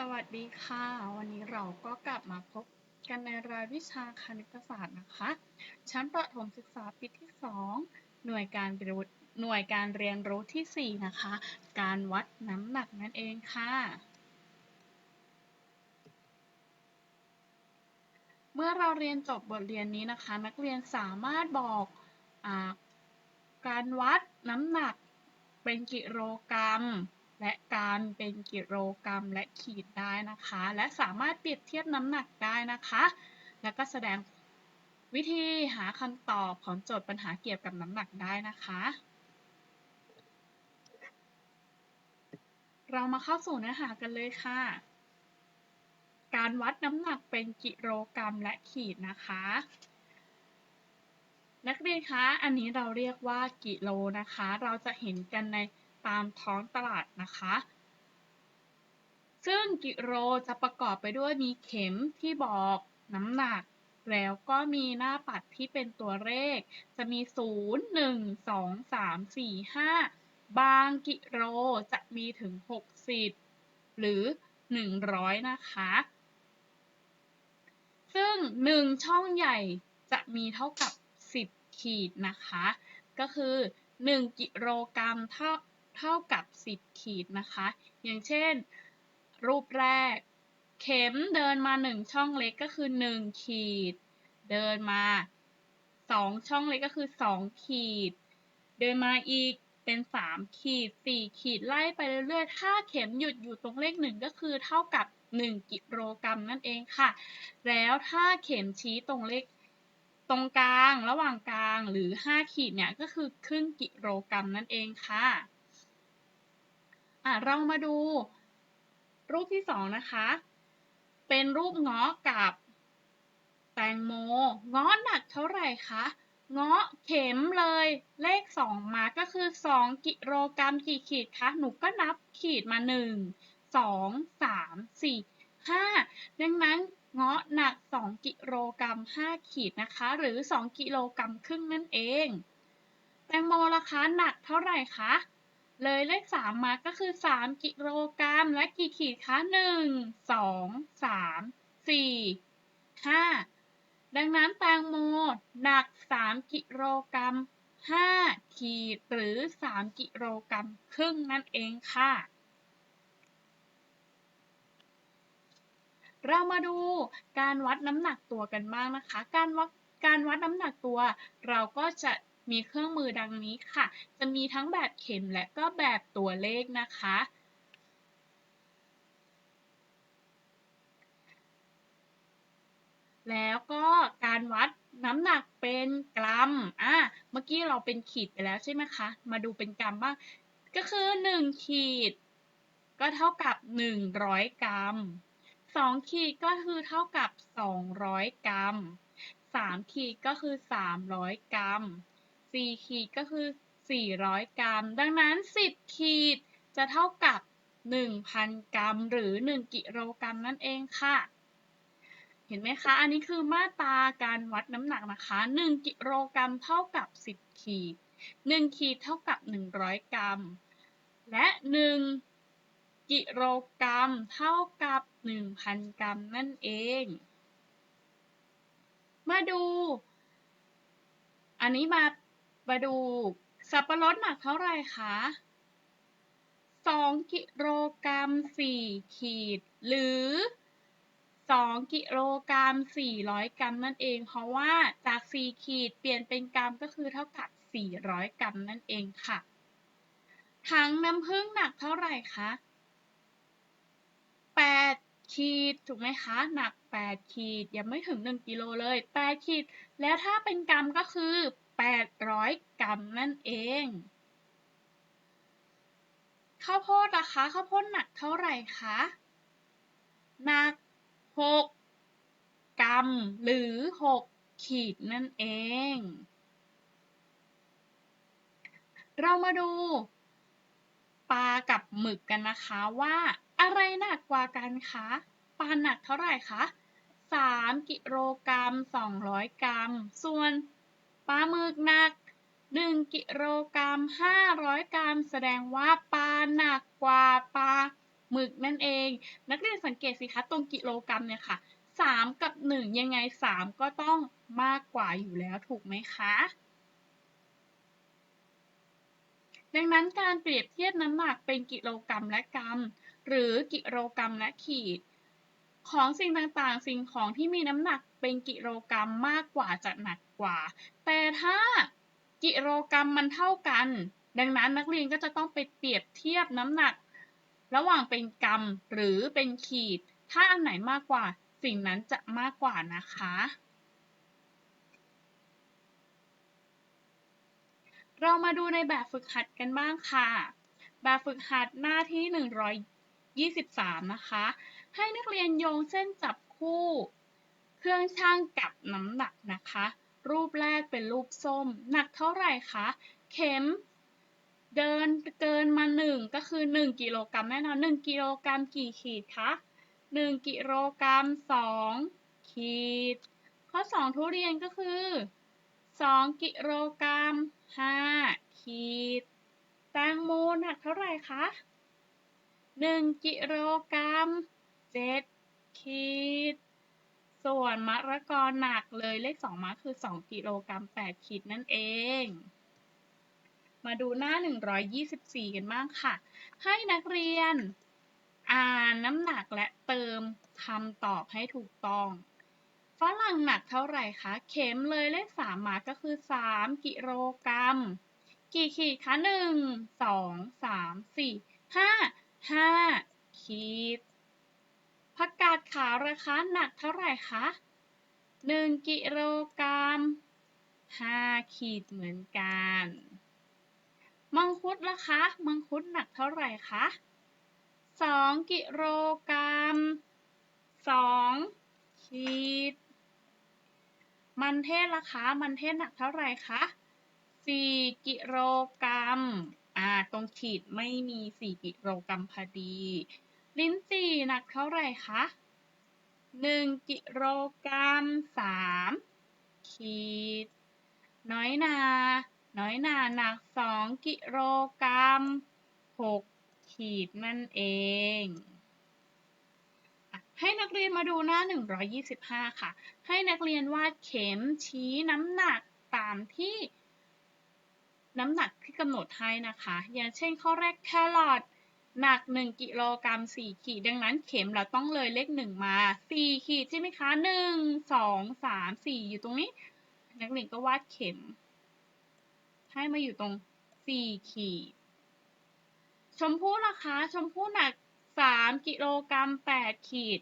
สวัสดีค่ะ วันนี้เราก็กลับมาพบกันในรายวิชาคณิตศาสตร์นะคะ ชั้นประถมศึกษาปีที่ 2 หน่วยการเรียนรู้หน่วยการเรียนรู้ที่ 4 นะคะ การวัดน้ำหนักนั่นเองค่ะ เมื่อเราเรียนจบบทเรียนนี้นะคะ นักเรียนสามารถบอกอการวัดน้ำหนักเป็นกิโลกรัม และการเป็นกิโลกรัมและขีดได้นะคะ และสามารถเปรียบเทียบน้ำหนักได้นะคะ แล้วก็แสดงวิธีหาคำตอบของโจทย์ปัญหาเกี่ยวกับน้ำหนักได้นะคะ เรามาเข้าสู่เนื้อหากันเลยค่ะ การวัดน้ำหนักเป็นกิโลกรัมและขีดนะคะ นักเรียนคะ อันนี้เราเรียกว่ากิโลนะคะ เราจะเห็นกันใน ตามท้องตลาดนะคะ ซึ่งกิโลจะประกอบไปด้วยมีเข็มที่บอกน้ำหนัก แล้วก็มีหน้าปัดที่เป็นตัวเลข จะมี 0 1 2 3 4 5 บางกิโลจะมีถึง 60 หรือ 100 นะคะ ซึ่ง 1 ช่องใหญ่จะมีเท่ากับ 10 ขีดนะคะ ก็คือ 1 กิโลกรัมเท่า เท่ากับ 10 ขีดนะคะ อย่างเช่น รูปแรก เข็มเดินมา 1 ช่องเล็กก็คือ 1 ขีด เดินมา 2 ช่องเล็กก็คือ 2 ขีด เดินมาอีกเป็น 3 ขีด 4 ขีดไล่ไปเรื่อยๆ ถ้าเข็มหยุดอยู่ตรงเลข 1 ก็คือเท่ากับ 1 กิโลกรัมนั่นเองค่ะ แล้วถ้าเข็มชี้ตรงเลขตรงกลางระหว่างกลางหรือ 5 ขีดเนี่ยก็คือครึ่งกิโลกรัมนั่นเองค่ะ อะเรามาดู รูปที่สองนะคะ เป็นรูปเงาะกับ แตงโมเงาะหนักเท่าไหร่คะเงาะเข็มเลยเลข 2 มาก็คือ 2 กิโลกรัมกี่ขีดคะหนูก็นับขีดมา 1 2 3 4 5 ดังนั้นเงาะหนัก 2 กิโลกรัม 5 ขีดนะคะ หรือ 2 กิโลกรัมครึ่งนั่นเอง แตงโมราคาหนักเท่าไหร่คะ เลยเลข3มมาก็คือ3กิโลกรัมและกี่ขีดคะ1 2 3 4 5ดังนั้นแตงโมหนัก3กิโลกรัม5ขีดหรือ3กิโลกรัมครึ่งนั่นเองค่ะ เรามาดูการวัดน้ำหนักตัวกันบ้างนะคะ การวัดการวัดน้ำหนักตัว เราก็จะ มีเครื่องมือดังนี้ค่ะ จะมีทั้งแบบเข็มและก็แบบตัวเลขนะคะ แล้วก็การวัดน้ำหนักเป็นกรัม อะ เมื่อกี้เราเป็นขีดไปแล้วใช่ไหมคะ มาดูเป็นกรัมบ้าง ก็คือ 1 ขีด ก็เท่ากับ 100 กรัม 2 ขีดก็คือเท่ากับ 200 กรัม 3 ขีดก็คือ 300 กรัม 4 ขีดก็คือ 400 กรัม ดังนั้น 10 ขีดจะเท่ากับ 1,000 กรัม หรือ 1 กิโลกรัมนั่นเองค่ะ เห็นไหมคะ อันนี้คือมาตราการวัดน้ำหนักนะคะ 1 กิโลกรัมเท่ากับ 10 ขีด 1 ขีดเท่ากับ 100 กรัม และ 1 กิโลกรัมเท่ากับ 1,000 กรัมนั่นเอง มาดู อันนี้มา มาดูสับปะรดหนักเท่าไหร่คะ2กิโลกรัม4ขีด หรือ2กิโลกรัม400กรัมนั่นเอง เพราะว่าจาก4ขีดเปลี่ยนเป็นกรัมก็คือเท่ากับ400กรัมนั่นเองค่ะ ถังน้ำผึ้งหนักเท่าไหร่คะ8ขีดถูกไหมคะ หนัก 8 ขีดยังไม่ถึง 1 กิโลเลย 8 ขีด แล้วถ้าเป็นกรัมก็คือ 800 กรัมนั่นเอง ข้าวโพดราคาข้าวโพดหนักเท่าไหร่คะ หนัก 6 กรัม หรือ 6 ขีดนั่นเอง เรามาดูปลากับหมึกกันนะคะว่าอะไรหนักกว่ากันคะปลาหนักเท่าไหร่คะ3กิโลกรัม200 กรัม ส่วน ปลาหมึกหนัก 1 กิโลกรัม 500 กรัม แสดงว่าปลาหนักกว่าปลาหมึกนั่นเอง นักเรียนสังเกตสิคะตรงกิโลกรัมเนี่ยค่ะสามกับหนึ่งยังไงสามก็ต้องมากกว่าอยู่แล้วถูกไหมคะดังนั้นการเปรียบเทียบน้ำหนักเป็นกิโลกรัมและกรัม หรือกิโลกรัมและขีด ของสิ่งต่างๆ สิ่งของที่มีน้ำหนักเป็นกิโลกรัมมากกว่าจะหนัก กว่า แต่ถ้ากิโลกรัมมันเท่ากัน ดังนั้นนักเรียนก็จะต้องไปเปรียบเทียบน้ำหนัก ระหว่างเป็นกรัมหรือเป็นขีด ถ้าอันไหนมากกว่าสิ่งนั้นจะมากกว่านะคะ เรามาดูในแบบฝึกหัดกันบ้างค่ะ แบบฝึกหัดหน้าที่ 123 นะคะ ให้นักเรียนโยงเส้นจับคู่ เครื่องช่างกับน้ำหนักนะคะ รูปแรกเป็นรูปส้ม หนักเท่าไหร่คะ เข็ม เดินเกินมา 1 ก็คือ 1 กิโลกรัมแน่นอน 1 กิโลกรัมกี่ขีดคะ 1 กิโลกรัม 2 ขีด ข้อ 2 ทุเรียนก็คือ 2 กิโลกรัม 5 ขีด แตงโมหนักเท่าไหร่คะ 1 กิโลกรัม 7 ขีด ส่วนมะละกอหนักเลยเลข2มะคือ2กิโลกรัม8ขีดนั่นเอง มาดูหน้า 124 กันบ้างค่ะ ให้นักเรียน อ่านน้ำหนักและเติมคำตอบให้ถูกต้องฝรั่งหนักเท่าไหร่คะ เข็มเลยเลข3มาก็คือ 3 กิโลกรัม กี่ขีดคะ 1 2 3 4 5 5 ขีด ผักกาดขาวราคาหนักเท่าไหร่คะ1กิโลกรัม5ขีดเหมือนกัน มังคุดราคามังคุดหนักเท่าไหร่คะ 2 กิโลกรัม 2 ขีด มันเทศราคามันเทศหนักเท่าไหร่คะ 4 กิโลกรัม อ่า ตรงขีดไม่มี 4 กิโลกรัมพอดี ลิ้นจี่หนักเท่าไหร่คะ1กิโลกรัม3ขีด น้อยนา น้อยนาหนัก2กิโลกรัม6ขีดนั่นเอง ให้นักเรียนมาดูหน้า 125 ค่ะ ให้นักเรียนวาดเข็มชี้น้ำหนักตามที่น้ำหนักที่กำหนดให้นะคะ อย่างเช่นข้อแรกแครอท หนัก 1 กิโลกรัม 4 ขีด ดังนั้นเข็มเราต้องเลยเลข 1 มา 4 ขีดใช่ไหมคะ 1 2 3 4 อยู่ตรงนี้ นักเรียนก็วาดเข็ม ให้มาอยู่ตรง 4 ขีด ชมพู่นะคะชมพู่หนัก 3 กิโลกรัม 8 ขีด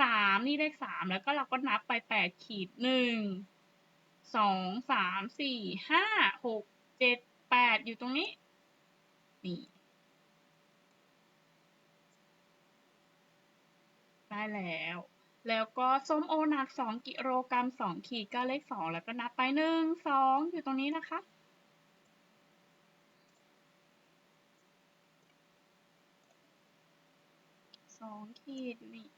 3 นี่เลข 3 แล้วก็เราก็นับไป 8 ขีด 1 2 3 4 5 6 7 8 อยู่ตรงนี้ นี่ ได้แล้ว แล้วก็ส้มโอหนัก 2 กิโลกรัม2ขีดก็เลข 2 แล้วก็นับไป 1 2 อยู่ตรงนี้นะคะ สองขีดนี่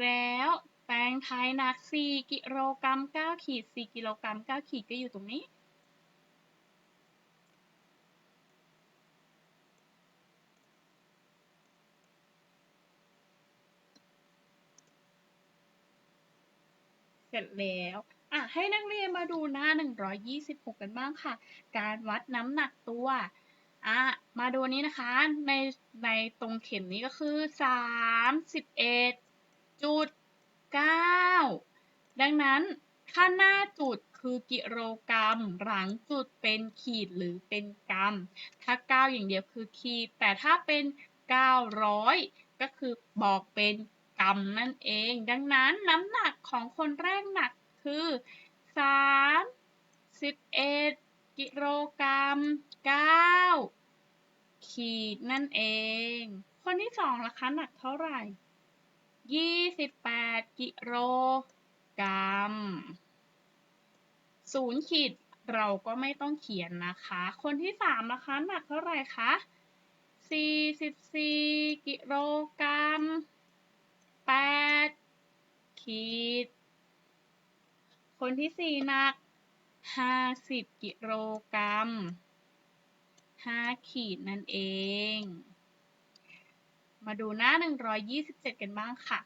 แล้วแตงไทยหนัก 4 กิโลกรัม9ขีด 4 กิโลกรัม9ขีดก็อยู่ตรงนี้ ร็จแล้วอะให้นักเรียนมาดูหน้า 126 กันบ้างค่ะ การวัดน้ำหนักตัวอะมาดูนี้นะคะ ในในตรงเข็มนี้ก็คือ 31.9 ดังนั้นข้างหน้าจุดคือกิโลกรัม หลังจุดเป็นขีดหรือเป็นกรัม ถ้า 9 อย่างเดียวคือขีด แต่ถ้าเป็น 900 ก็คือบอกเป็น กรัมนั่นเอง ดังนั้นน้ำหนักของคนแรกหนักคือ31กิโลกรัม 9 ขีดนั่นเอง คนที่สองล่ะคะหนักเท่าไหร่ 28 กิโลกรัมศูนย์ขีดเราก็ไม่ต้องเขียนนะคะ คนที่สามนะคะหนักเท่าไหร่คะ 44 กิโลกรัม 8ขีด คนที่สี่หนัก50กิโลกรัม5ขีดนั่นเอง มาดูหน้า 127 กันบ้างค่ะ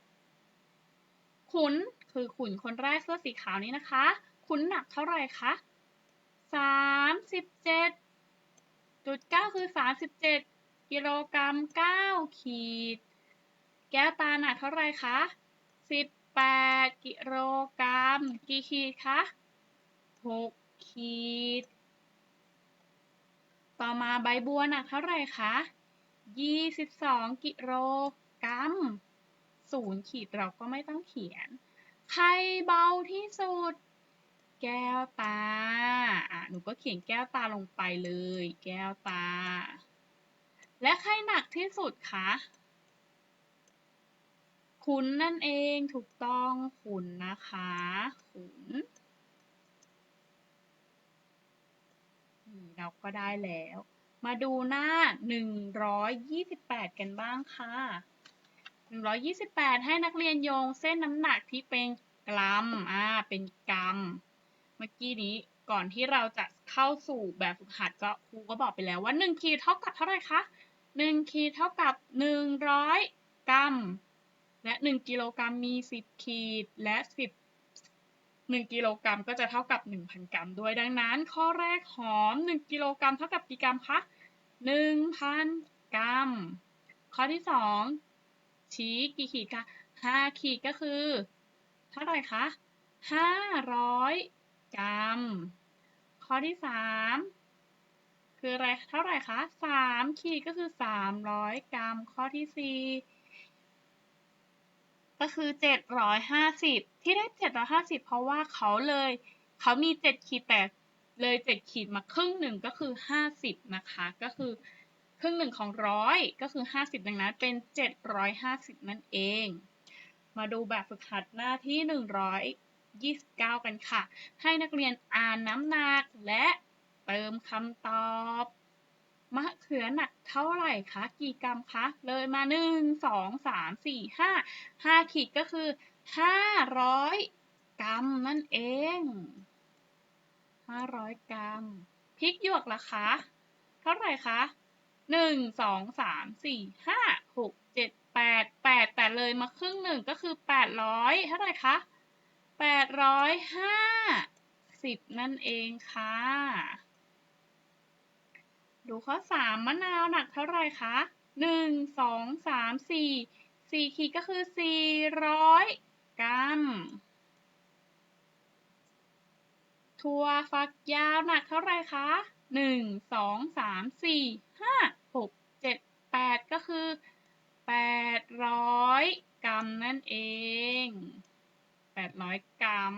ขุนคือขุนคนแรกเสื้อสีขาวนี้นะคะ ขุนหนักเท่าไหร่คะ37จุด9คือ 37 กิโลกรัม 9 ขีด แก้วตาหนักเท่าไรคะ 18 กิโลกรัม กี่ขีดคะ 6 ขีด ต่อมาใบบัวหนักเท่าไร่คะ 22 กิโลกรัมศูนย์ขีดเราก็ไม่ต้องเขียน ใครเบาที่สุด แก้วตา อะ หนูก็เขียนแก้วตาลงไปเลย แก้วตา และใครหนักที่สุดคะ ขุนนั่นเองถูกต้องขุนนะคะขุนเราก็ได้แล้ว มาดูหน้า 128 กันบ้างค่ะ 128 ให้นักเรียนโยงเส้นน้ำหนักที่เป็นกรัม อ่า เป็นกรัม เมื่อกี้นี้ก่อนที่เราจะเข้าสู่แบบฝึกหัดก็ครูก็บอกไปแล้วว่า 1 ขีดเท่ากับเท่าไหร่คะ 1 ขีดเท่ากับ 100 กรัม และ 1 กิโลกรัมมี 10 ขีด และ 10 1 กิโลกรัมก็จะเท่ากับ 1,000 กรัมด้วย ดังนั้น ข้อแรกหอม 1 กิโลกรัมเท่ากับกี่กรัมคะ 1,000 กรัม ข้อที่ 2 ชี้กี่ขีดคะ 5 ขีดก็คือ เท่าไหร่คะ 500 กรัม ข้อที่ 3 คืออะไร เท่าไหร่คะ 3 ขีดก็คือ 300 กรัม ข้อที่ 4 ก็คือ 750 ที่ได้ 750 เพราะว่าเขาเลยเขามี 7 ขีดแต่เลย 7 ขีดมาครึ่งหนึ่งก็คือ 50 นะคะ ก็คือครึ่งหนึ่งของร้อยก็คือ 50 ดังนั้นเป็น 750 นั่นเอง มาดูแบบฝึกหัดหน้าที่ 129 กันค่ะ ให้นักเรียนอ่านน้ำหนักและเติมคำตอบ มะเขือหนักเท่าไหร่คะ กี่กรัมคะ เลยมา 1 2 3 4 5 5ขีดก็คือ 500 กรัมนั่นเอง 500 กรัม พริกหยวกล่ะคะ เท่าไหร่คะหนึ่งสองสามสี่ห้าหกเจ็ดแปดแปดแต่เลยมาครึ่งหนึ่งก็คือแปดร้อยเท่าไหร่คะแปดร้อยห้าสิบนั่นเองค่ะ ดูข้อสามมะนาวหนักเท่าไรคะหนึ่งสองสามสี่สี่ขีดก็คือสี่ร้อยกรัม ถั่วฝักยาวหนักเท่าไรคะหนึ่งสองสามสี่ห้าหกเจ็ดแปดก็คือแปดร้อยกรัมนั่นเองแปดร้อยกรัม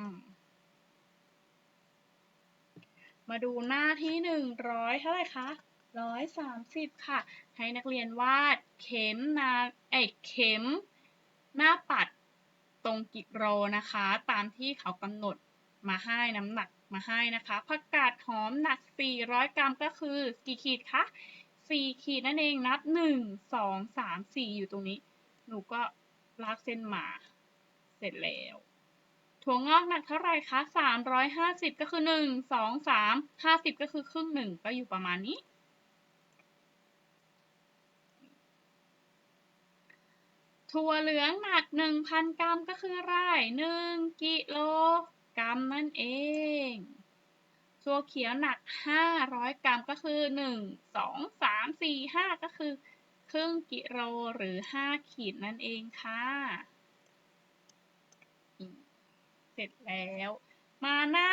มาดูหน้าที่หนึ่งร้อยเท่าไหร่คะ ร้อยสามสิบค่ะ ให้นักเรียนวาดเข็มนาเอกเข็ม หน้าปัดตรงกิโลนะคะ ตามที่เขากำหนดมาให้น้ำหนักมาให้นะคะผักกาดหอมหนัก 400 กรัมก็คือกี่ขีดคะ4ขีดนั่นเองนับ 1 2 3 4 อยู่ตรงนี้ หนูก็ลากเส้นมา เสร็จแล้ว ถั่วงอกหนักเท่าไหร่คะ 350 ก็คือ 1 2 3 50 ก็คือครึ่งหนึ่งก็อยู่ประมาณนี้ ถั่วเหลืองหนัก 1,000 กรัมก็คืออะไร1กิโลกรัมนั่นเอง ถั่วเขียวหนัก 500 กรัมก็คือ 1 2 3 4 5 ก็คือ ครึ่งกิโลหรือ 5 ขีดนั่นเองค่ะ เสร็จแล้ว มาหน้า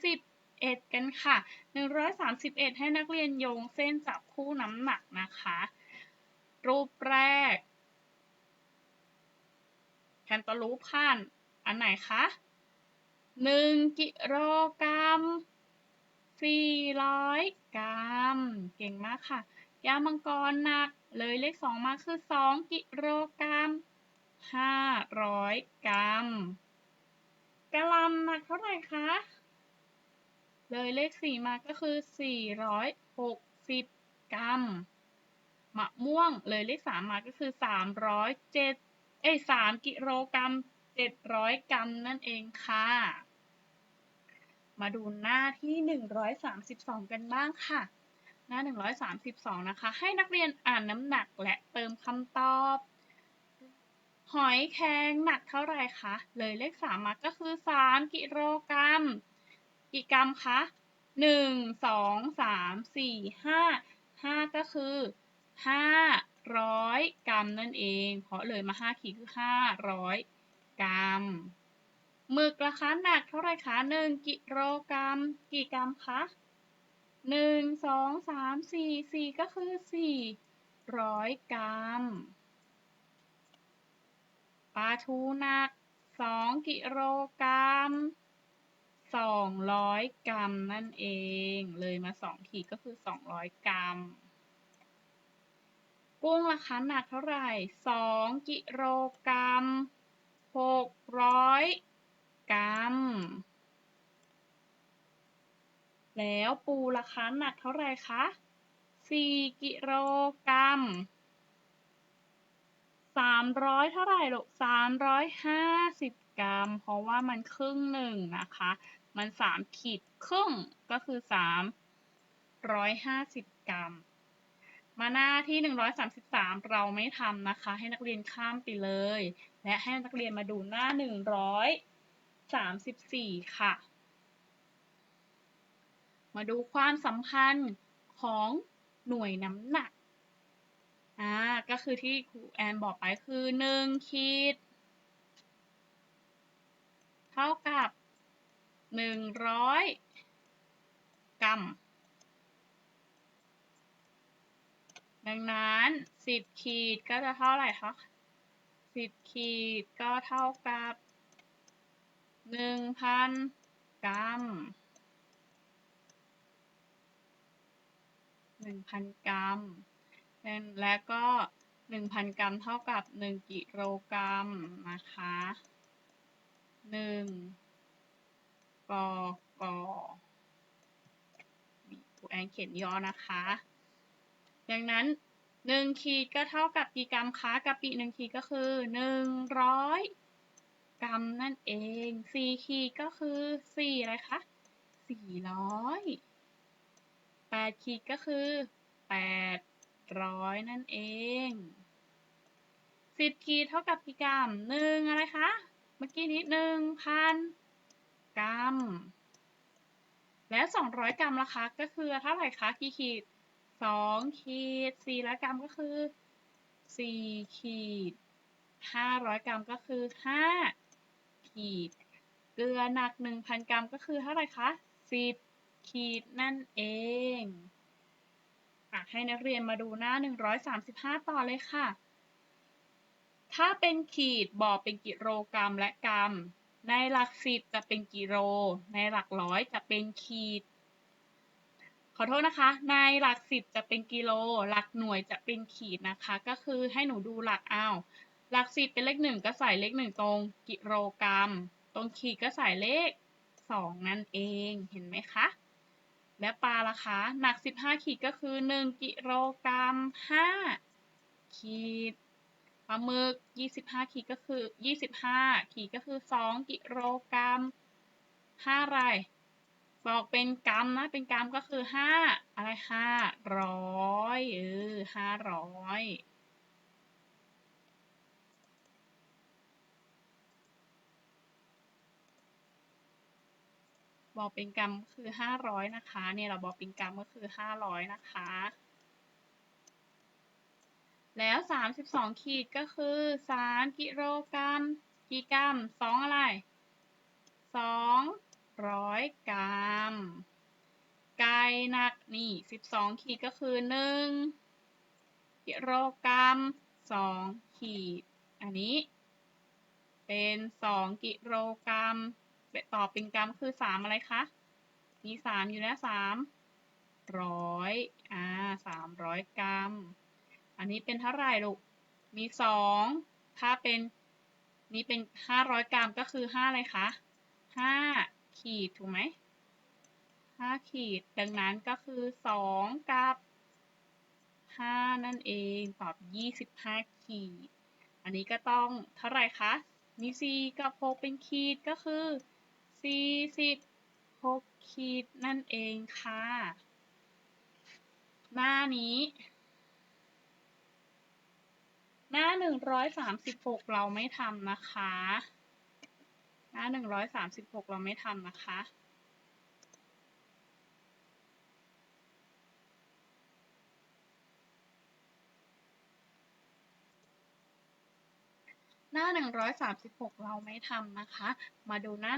131 กันค่ะ 131 ให้นักเรียนโยงเส้นจับคู่น้ำหนักนะคะ รูปแรก แคนตาลูปผ่านอันไหนคะหนึ่งกิโลกรัมสี่ร้อยกรัม เก่งมากค่ะ ยามังกรหนักเลยเลขสองมาคือสองกิโลกรัมห้าร้อยกรัมกะลำหนักเท่าไหร่คะ เลยเลขสี่มาก็คือสี่ร้อยหกสิบกรัม มะม่วงเลยเลขสามมาก็คือสามร้อยเจ็ด เอ้สามกิโลกรัมเจ็ดร้อยกรัมนั่นเองค่ะ มาดูหน้าที่132กันบ้างค่ะ หน้า132นะคะ ให้นักเรียนอ่านน้ำหนักและเติมคำตอบ หอยแครงหนักเท่าไรคะ เลยเลข3มมาก็คือ3กิโลกรัม กี่กรัมคะ1 2 3 4 5 5ก็คือห้า 500 กรัมนั่นเอง เพราะเลยมา 5 ขีดคือ 500 กรัมหมึกราคาหนักเท่าไรคะ 1 กิโลกรัม กี่กรัมคะหนึ่งสองสามสี่สี่ก็คือสี่ร้อยกรัมปลาทูหนักสองกิโลกรัมสองร้อยกรัมนั่นเอง เลยมาสองขีดก็คือสองร้อยกรัม กุ้งราคาหนักเท่าไหร่สองกิโลกรัมหกร้อยกรัม แล้วปูราคาหนักเท่าไหร่คะ 4 กิโลกรัม 300 เท่าไหร่ลูก350 กรัม เพราะว่ามันครึ่งหนึ่งนะคะ มัน 3 ขีดครึ่งก็คือ 350 กรัม มาหน้าที่ 133 เราไม่ทำนะคะ ให้นักเรียนข้ามไปเลย และให้นักเรียนมาดูหน้า 134 ค่ะ มาดูความสัมพันธ์ของหน่วยน้ำหนัก อ่า ก็คือที่ครูแอนบอกไปคือ 1 ขีด เท่ากับ 100 กรัม ดังนั้น10ขีดก็จะเท่าไหร่คะ10ขีดก็เท่ากับ1,000กรัม1,000กรัม และก็1,000กรัมเท่ากับ1กิโลกรัมนะคะ1กกครูแอนเขียนย่อนะคะ ดังนั้น1ขีดก็เท่ากับกี่กรัมคะกะปิ1ขีดก็คือ 100 กรัมนั่นเอง 4 ขีดก็คือ 4 อะไรคะ 400แปดขีดก็คือแปดร้อยนั่นเองสิบขีดเท่ากับกี่กรัมหนึ่งอะไรคะ เมื่อกี้นี้หนึ่งพันกรัม แล้วสองร้อยกรัมล่ะคะก็คือเท่าไหร่คะ กี่ขีด สองขีดสี่ร้อยกรัมก็คือสี่ขีดห้าร้อยกรัมก็คือห้าขีด เกลือหนักหนึ่งพันกรัมก็คือเท่าไหร่คะสิบขีดนั่นเองอให้นักเรียนมาดูหน้า 135 ต่อเลยค่ะ ถ้าเป็นขีดบอกเป็นกิโลกรัมและกรัม ในหลักสิบจะเป็นกิโล ในหลักร้อยจะเป็นขีด อโทษนะคะ ในหลักสิบจะเป็นกิโล หลักหน่วยจะเป็นขีดนะคะ ก็คือให้หนูดูหลักเอาหลักสิบเป็นเลขหนึ่งก็ใส่เลขหนึ่งตรงกิโลกรัม ตรงขีดก็ใส่เลขสองนั่นเอง เห็นไหมคะ และปลาล่ะคะ หนัก15ขีดก็คือ1กิโลกรัม5ขีดปลาหมึก25ขีดก็คือ25ขีดก็คือ2กิโลกรัม5อะไร บอกเป็นกรัมนะ เป็นกรัมก็คือ5อะไร500เออ500บอกเป็นกรัมคือ500นะคะเนี่ยเราบอกเป็นกรัมก็คือ500นะคะ แล้ว32ขีดก็คือ3กิโลกรัมกี่กรัม2องอะไรสอง 200กรัม ไก่หนักนี่12ขีดก็คือ1กิโลกรัม2ขีด อันนี้ เป็น2กิโลกรัมต่อเป็นกรัมคือสามอะไรคะ มีสามอยู่แล้วสามร้อยอ่าสามร้อยกรัม อันนี้เป็นเท่าไหร่ลูก มีสองถ้าเป็นนี่เป็นห้าร้อยกรัมก็คือห้าอะไรคะห้า ขีดถูกไหมห้าขีด ดังนั้นก็คือสองกับห้านั่นเองตอบยี่สิบห้าขีด อันนี้ก็ต้องเท่าไหร่คะมีสี่กับหกเป็นขีดก็คือ46ขีดนั่นเองค่ะ หน้านี้ หน้าหนึ่งร้อยสามสิบหกเราไม่ทำนะคะ น้าหนึ่งร้อยสามสิบหกเราไม่ทำนะคะ หน้า 136 เราไม่ทำนะคะ มาดูหน้า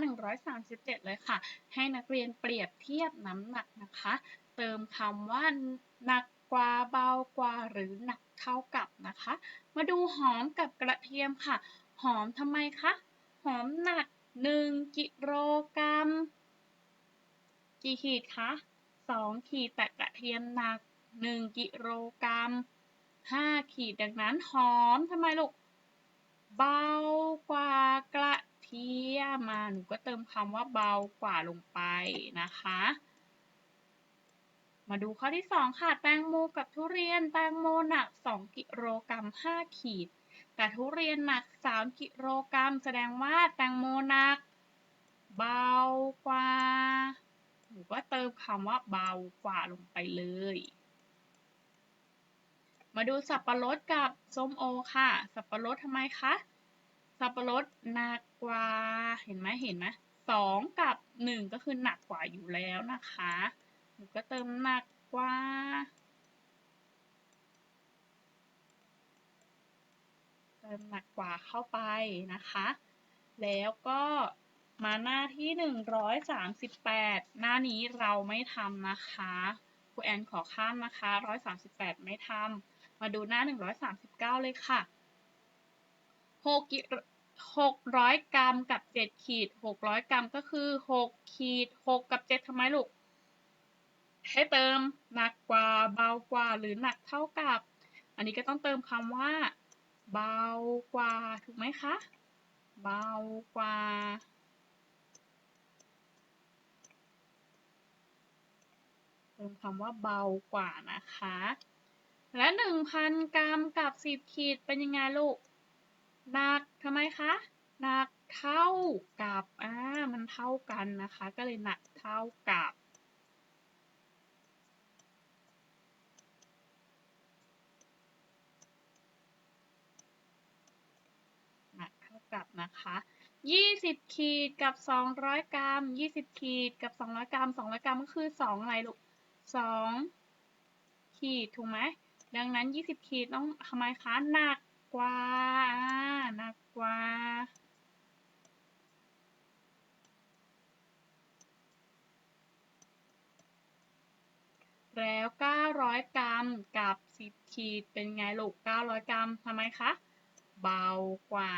137 เลยค่ะ ให้นักเรียนเปรียบเทียบน้ำหนักนะคะ เติมคำว่าหนักกว่าเบากว่าหรือหนักเท่ากับนะคะ มาดูหอมกับกระเทียมค่ะ หอมทำไมคะ หอมหนัก 1กิโลกรัม กี่ขีดคะ2ขีดแต่กระเทียมหนัก1กิโลกรัม5ขีดดังนั้นหอมทำไมลูกเบากว่ากระเทียมมาหนูก็เติมคำว่าเบากว่าลงไปนะคะ มาดูข้อที่2ค่ะ แตงโมกับทุเรียน แตงโมหนัก2กิโลกรัม5ขีด แต่ทุเรียนหนัก 3 กิโลกรัม แสดงว่าแตงโมหนัก เบากว่าหนูก็เติมคำว่าเบากว่าลงไปเลย มาดูสับปะรดกับส้มโอค่ะ สับปะรดทำไมคะ สับปะรดหนักกว่า เห็นไหมเห็นไหมสองกับหนึ่งก็คือหนักกว่าอยู่แล้วนะคะหนูก็เติมหนักกว่า เติมหนักกว่าเข้าไปนะคะ แล้วก็มาหน้าที่ 138 หน้านี้เราไม่ทำนะคะครูแอนขอข้ามนะคะ 138 ไม่ทำมาดูหน้า 139 เลยค่ะ6กิ600 กรัมกับ 7 ขีด 600 กรัมก็คือ 6 ขีด 6 กับ 7ทำไมลูก ให้เติมหนักกว่าเบากว่าหรือหนักเท่ากับ อันนี้ก็ต้องเติมคำว่า เบากว่าถูกไหมคะ เบากว่า เติมคำว่าเบากว่านะคะ และ 1,000 กรัมกับ 10 ขีดเป็นยังไงลูก หนักทำไมคะ หนักเท่ากับ อ่า มันเท่ากันนะคะ ก็เลยหนักเท่ากับ หนักเท่ากับ นะคะ20ขีดกับ200กรัม20ขีดกับ200กรัม200กรัมก็คือ2อะไรลูก2ขีดถูกไหมดังนั้น20ขีดต้องทำไมคะหนักกว่าหนักกว่าแล้ว 900 กรัมกับ 10 ขีด เป็นไงลูก 900 กรัม ทำไมคะ เบากว่า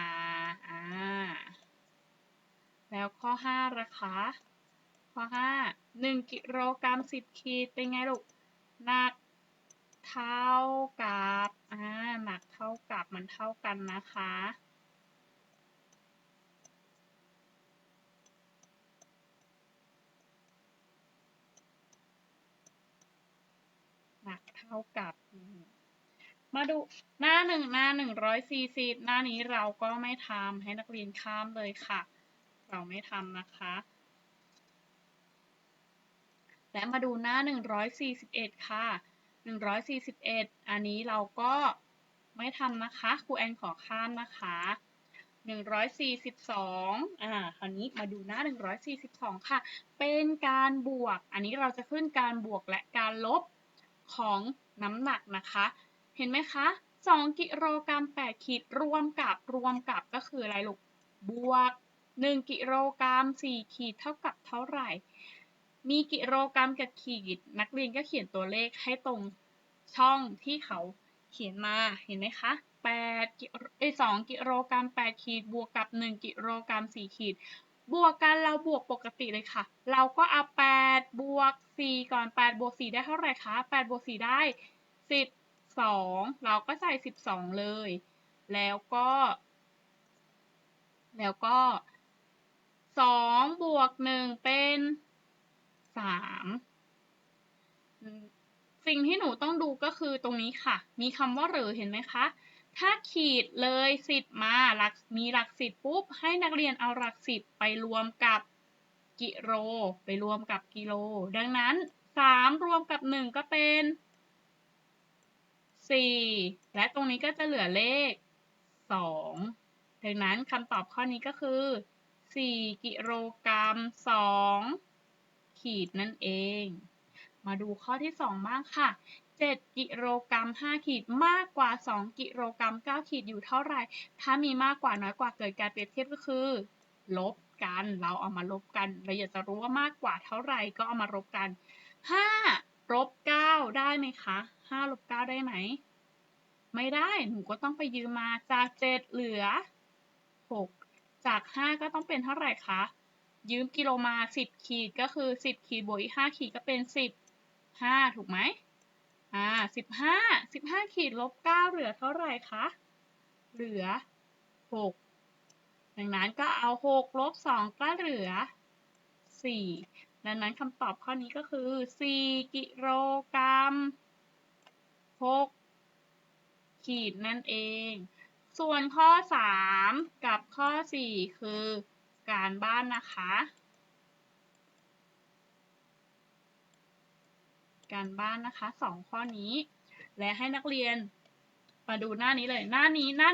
อ่า แล้วข้อ5นะคะข้อ5 1กิโลกรัม10 ขีด เป็นไงลูก หนักเท่ากับ อ่า หนักเท่ากับมันเท่ากันนะคะ หนักเท่ากับ มาดูหน้าหนึ่งหน้าหนึ่งร้อยสี่สิบหน้านี้เราก็ไม่ทำให้นักเรียนข้ามเลยค่ะ เราไม่ทำนะคะ และมาดูหน้า141ค่ะ141อันนี้เราก็ไม่ทำนะคะครูแอนขอข้ามนะคะ142อ่า คราวนี้มาดูหน้า142ค่ะ เป็นการบวก อันนี้เราจะขึ้นการบวกและการลบของน้ำหนักนะคะ เห็นไหมคะ2กิโลกรัม8ขีดรวมกับรวมกับก็คืออะไรลูกบวก 1กิโลกรัม4ขีดเท่ากับเท่าไหร่ มีกิโลกรัมกับขีด นักเรียนก็เขียนตัวเลขให้ตรงช่องที่เขาเขียนมาเห็นไหมคะ8กิเอ้ย2กิโลกรัม8ขีดบวกกับ 1 กิโลกรัม4ขีด บวกกันเราบวกปกติเลยค่ะ เราก็เอา8บวก4ก่อน8บวก4ได้เท่าไหร่คะ8บวก4ได้ 12 เราก็ใส่ 12 เลย แล้วก็ แล้วก็ 2 บวก 1 เป็น 3 สิ่งที่หนูต้องดูก็คือตรงนี้ค่ะ มีคำว่าหรือเห็นไหมคะ ถ้าขีดเลยสิบมาหลักมีหลักสิบปุ๊บ ให้นักเรียนเอาหลักสิบไปรวมกับกิโลไปรวมกับกิโล ดังนั้นสามรวมกับหนึ่งก็เป็น 4 และตรงนี้ก็จะเหลือเลข 2 ดังนั้นคำตอบข้อนี้ก็คือ 4 กิโลกรัม 2 ขีดนั่นเอง มาดูข้อที่ 2 บ้างค่ะ 7 กิโลกรัม 5 ขีดมากกว่า 2 กิโลกรัม 9 ขีดอยู่เท่าไหร่ ถ้ามีมากกว่าน้อยกว่าเกิดการเปรียบเทียบก็คือ ลบกัน เราเอามาลบกัน เราอยากจะรู้ว่ามากกว่าเท่าไหร่ก็เอามาลบกัน 5ลบ9ได้ไหมคะ 5ลบ9ได้ไหม ไม่ได้ หนูก็ต้องไปยืมมา จาก7เหลือ6จาก5ก็ต้องเป็นเท่าไหร่คะ ยืมกิโลมา10ขีดก็คือ10ขีดบวกอีก5ขีดก็เป็น10 5ถูกไหมอ่า15 15ขีดลบ9เหลือเท่าไหร่คะ เหลือ6ดังนั้นก็เอา6ลบ2ก็เหลือ4ดังนั้นคำตอบข้อนี้ก็คือ 4 กิโลกรัม 6 ขีดนั่นเอง ส่วนข้อ 3 กับข้อ 4 คือการบ้านนะคะ การบ้านนะคะ 2 ข้อนี้ และให้นักเรียนมาดูหน้านี้เลย หน้านี้หน้า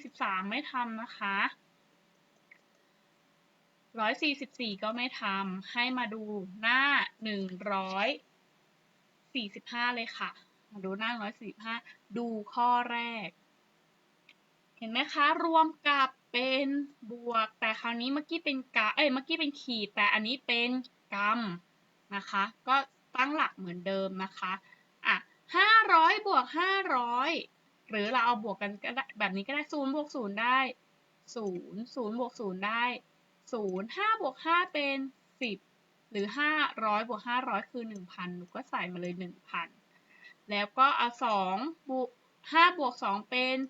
143 ไม่ทำนะคะ 144 ก็ไม่ทำ ให้มาดูหน้า 145 เลยค่ะ ดูหน้า145ดูข้อแรก เห็นไหมคะ รวมกับเป็นบวก แต่คราวนี้เมื่อกี้เป็นกะเอ้ยเมื่อกี้เป็นขีด แต่อันนี้เป็นกรัมนะคะ ก็ตั้งหลักเหมือนเดิมนะคะอะ500บวก500หรือเราเอาบวกกันก็ได้แบบนี้ก็ได้0บวก0ได้0 0บวก0ได้0 5บวก5เป็น10หรือ500บวก500คือ1,000หนูก็ใส่มาเลย1,000 แล้วก็เอา2บวก5บวก2เป็น7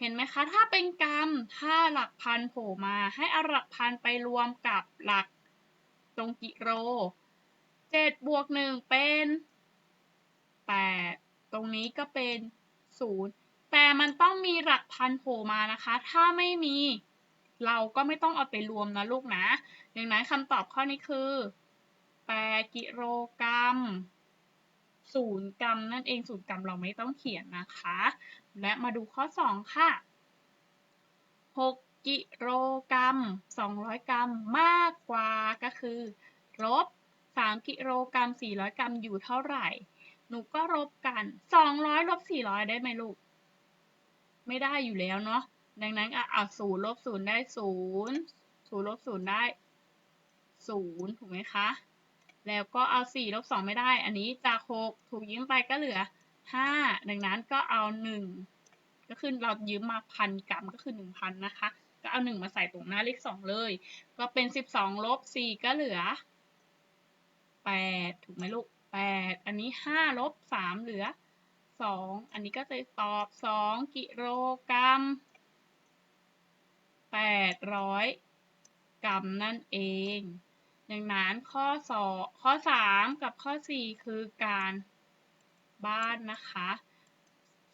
เห็นไหมคะ ถ้าเป็นกรัมถ้าหลักพันโผล่มา ให้เอาหลักพันไปรวมกับหลักตรงกิโล7บวก1เป็น8ตรงนี้ก็เป็น0แต่มันต้องมีหลักพันโผล่มานะคะ ถ้าไม่มี เราก็ไม่ต้องเอาไปรวมนะลูกนะ ดังนั้นคำตอบข้อนี้คือ8กิโลกรัม ศูนย์กรัมนั่นเองศูนย์กรัมเราไม่ต้องเขียนนะคะ และมาดูข้อ 2 ค่ะ 6 กิโลกรัม 200 กรัมมากกว่าก็คือลบ3 กิโลกรัม 400 กรัมอยู่เท่าไหร่ หนูก็ลบกัน 200ลบ400 ได้ไหมลูก ไม่ได้อยู่แล้วเนาะ ดังนั้นอะศูนย์ลบศูนย์ได้ศูนย์ศูนย์ลบศูนย์ได้ศูนย์ถูกไหมคะ แล้วก็เอา4ลบ2ไม่ได้ อันนี้จาก6ถูกยืมไปก็เหลือ 5 ดังนั้นก็เอา 1 ก็คือเรายืมมาพันกรัมก็คือ 1,000 นะคะ ก็เอา 1 มาใส่ตรงหน้าเลข2เลย ก็เป็น 12ลบ4ก็เหลือ 8 ถูกไหมลูก 8 อันนี้5ลบ3เหลือ 2 อันนี้ก็จะตอบ 2 กิโลกรัม 800 กรัมนั่นเอง ดังนั้นข้อ2ข้อ 3 กับข้อ 4 คือการบ้านนะคะ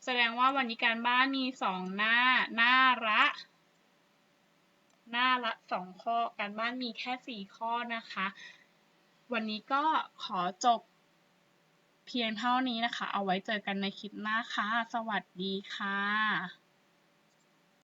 แสดงว่าวันนี้การบ้านมี 2 หน้า หน้าละ หน้าละ 2 ข้อ การบ้านมีแค่ 4 ข้อนะคะ วันนี้ก็ขอจบเพียงเท่านี้นะคะ เอาไว้เจอกันในคลิปหน้าค่ะ สวัสดีค่ะ